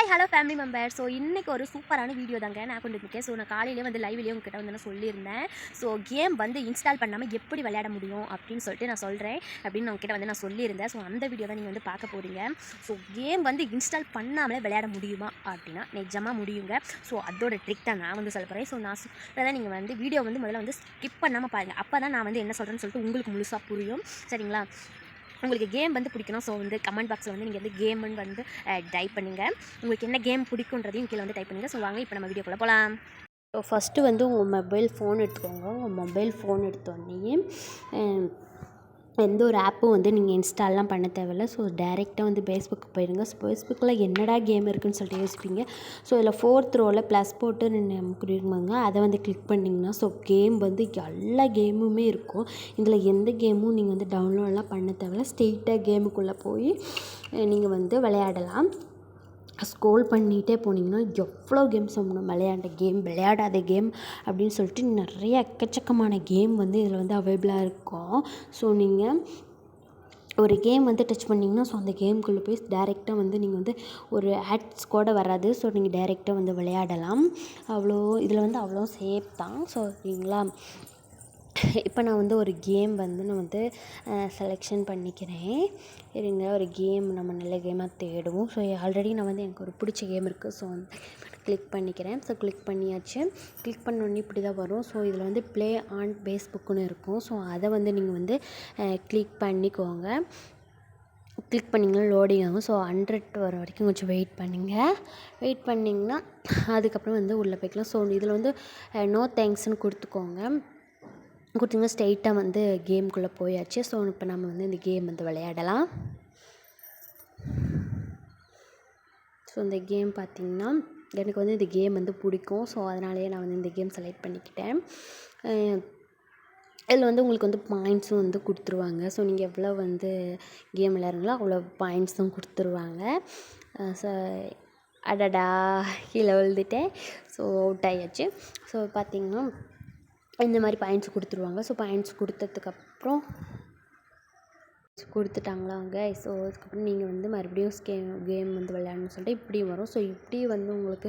Hi hello family member so இன்றைக்கி ஒரு சூப்பரான வீடியோ தாங்க நான் கொண்டு இருக்கேன் ஸோ நான் காலையிலே வந்து லைவ்லேயே உங்ககிட்ட வந்து நான் சொல்லியிருந்தேன். ஸோ கேம் வந்து இன்ஸ்டால் பண்ணாமல் எப்படி விளையாட முடியும் அப்படின்னு சொல்லிட்டு நான் சொல்கிறேன் அப்படின்னு உங்ககிட்ட வந்து நான் சொல்லியிருந்தேன். ஸோ அந்த வீடியோ தான் நீங்கள் வந்து பார்க்க போகிறீங்க ஸோ கேம் வந்து இன்ஸ்டால் பண்ணாமலே விளையாட முடியுமா அப்படின்னா நிஜமாக முடியுங்க. ஸோ அதோட ட்ரிக் தான் நான் வந்து சொல்ல போகிறேன் ஸோ நான் சொல்கிறத நீங்கள் வந்து வீடியோ வந்து முதல்ல வந்து ஸ்கிப் பண்ணாமல் பாருங்கள் அப்போ தான் நான் வந்து என்ன சொல்கிறேன்னு சொல்லிட்டு உங்களுக்கு முழுசாக புரியும். சரிங்களா? உங்களுக்கு கேம் வந்து பிடிக்கணும். ஸோ வந்து கமெண்ட் பாக்ஸில் வந்து நீங்கள் வந்து கேம்னு வந்து டைப் பண்ணுங்கள் உங்களுக்கு என்ன கேம் பிடிக்குன்றதையும் கீழே வந்து டைப் பண்ணுங்கள் ஸோ வாங்க இப்போ நம்ம வீடியோக்குள்ளே போகலாம் ஸோ ஃபஸ்ட்டு வந்து உங்கள் மொபைல் ஃபோன் எடுத்துக்கோங்க. உங்கள் மொபைல் ஃபோன் எடுத்தோடனே எந்த ஒரு ஆப்பும் வந்து நீங்கள் இன்ஸ்டால்லாம் பண்ண தேவையில்ல. ஸோ டேரெக்டாக வந்து ஃபேஸ்புக்கு போயிடுங்க. ஃபேஸ்புக்கில் என்னடா கேம் இருக்குன்னு சொல்லிட்டு யோசிப்பீங்க. ஸோ இதில் ஃபோர்த் ரோவில் ப்ளஸ் போட்டு கொடுப்பாங்க அதை வந்து கிளிக் பண்ணிங்கன்னா ஸோ கேம் வந்து எல்லா கேமுமே இருக்கும். இதில் எந்த கேமும் நீங்கள் வந்து டவுன்லோடெலாம் பண்ண தேவையில்ல. ஸ்ட்ரெயிட்டாக கேமுக்குள்ளே போய் நீங்கள் வந்து விளையாடலாம். ஸ்க்ரோல் பண்ணிகிட்டே போனீங்கன்னா எவ்வளோ கேம்ஸ் நம்ம விளையாண்ட கேம் விளையாடாத கேம் அப்படின்னு சொல்லிட்டு நிறைய எக்கச்சக்கமான கேம் வந்து இதில் வந்து அவைலபிளாக இருக்கும். ஸோ நீங்கள் ஒரு கேம் வந்து டச் பண்ணிங்கன்னா ஸோ அந்த கேம்குள்ளே போய் டேரெக்டாக வந்து நீங்கள் வந்து ஒரு ஆட்ஸ் கூட வராது. ஸோ நீங்கள் டேரெக்டாக வந்து விளையாடலாம். அவ்வளோ இதில் வந்து அவ்வளோ சேஃப் தான். ஸோ ஓகேங்களா இப்போ நான் வந்து ஒரு கேம் வந்து நான் வந்து செலெக்ஷன் பண்ணிக்கிறேன். இருங்க ஒரு கேம் நம்ம நல்ல கேமாக தேடுவோம். ஸோ ஆல்ரெடி நான் வந்து எனக்கு ஒரு பிடிச்ச கேம் இருக்குது ஸோ வந்து கிளிக் பண்ணிக்கிறேன். ஸோ கிளிக் பண்ணியாச்சு. கிளிக் பண்ணோடனே இப்படி தான் வரும். ஸோ இதில் வந்து ப்ளே ஆன் ஃபேஸ்புக்குன்னு இருக்கும். ஸோ அதை வந்து நீங்கள் வந்து கிளிக் பண்ணிக்கோங்க. கிளிக் பண்ணிங்கன்னா லோடிங் ஆகும். ஸோ ஹண்ட்ரட் வர வரைக்கும் கொஞ்சம் வெயிட் பண்ணுங்கள் வெயிட் பண்ணிங்கன்னா அதுக்கப்புறம் வந்து உள்ளே போய்க்கலாம். ஸோ இதில் வந்து நோ தேங்க்ஸ்னு கொடுத்துக்கோங்க. கொடுத்தீங்கன்னா ஸ்ட்ரெயிட்டாக வந்து கேம்குள்ளே போயாச்சு. ஸோ இப்போ நம்ம வந்து இந்த கேம் வந்து விளையாடலாம். ஸோ இந்த கேம் பார்த்திங்கன்னா எனக்கு வந்து இந்த கேம் வந்து பிடிக்கும். ஸோ அதனாலேயே நான் வந்து இந்த கேம் செலக்ட் பண்ணிக்கிட்டேன். இதில் வந்து உங்களுக்கு வந்து பாயிண்ட்ஸும் வந்து கொடுத்துருவாங்க. ஸோ நீங்கள் எவ்வளோ வந்து கேம் விளையாடுறீங்களோ அவ்வளோ பாயிண்ட்ஸும் கொடுத்துருவாங்க. ஸோ அடடா கீழே விழுந்துட்டேன். ஸோ அவுட் ஆயாச்சு. ஸோ பார்த்திங்கன்னா இந்த மாதிரி பாயிண்ட்ஸ் கொடுத்துருவாங்க. ஸோ பாயிண்ட்ஸ் கொடுத்ததுக்கப்புறம் கொடுத்துட்டாங்களா கொடுத்துட்டாங்களாங்க ஸோ அதுக்கப்புறம் நீங்கள் வந்து மறுபடியும் கேம் கேம் வந்து விளையாடணும்னு சொல்லிட்டு இப்படியும் வரும். ஸோ இப்படி வந்து உங்களுக்கு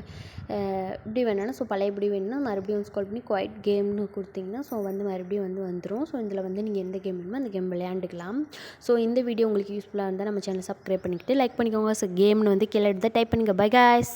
இப்படி வேணாலும் ஸோ பழையபடி வேணும்னா மறுபடியும் ஸ்கால் பண்ணி குவைட் கேம்னு கொடுத்தீங்கன்னா ஸோ வந்து மறுபடியும் வந்து வந்துடும் ஸோ இதில் வந்து நீங்கள் எந்த கேம் வேணுமோ அந்த கேம் விளையாண்டுக்கலாம். ஸோ இந்த வீடியோ உங்களுக்கு யூஸ்ஃபுல்லாக இருந்தால் நம்ம சேனல் சப்ஸ்கிரைப் பண்ணிக்கிட்டு லைக் பண்ணிக்கோங்க. ஸோ கேம்னு வந்து கீழே எடுத்து டைப் பண்ணுங்கள் பை காய்ஸ்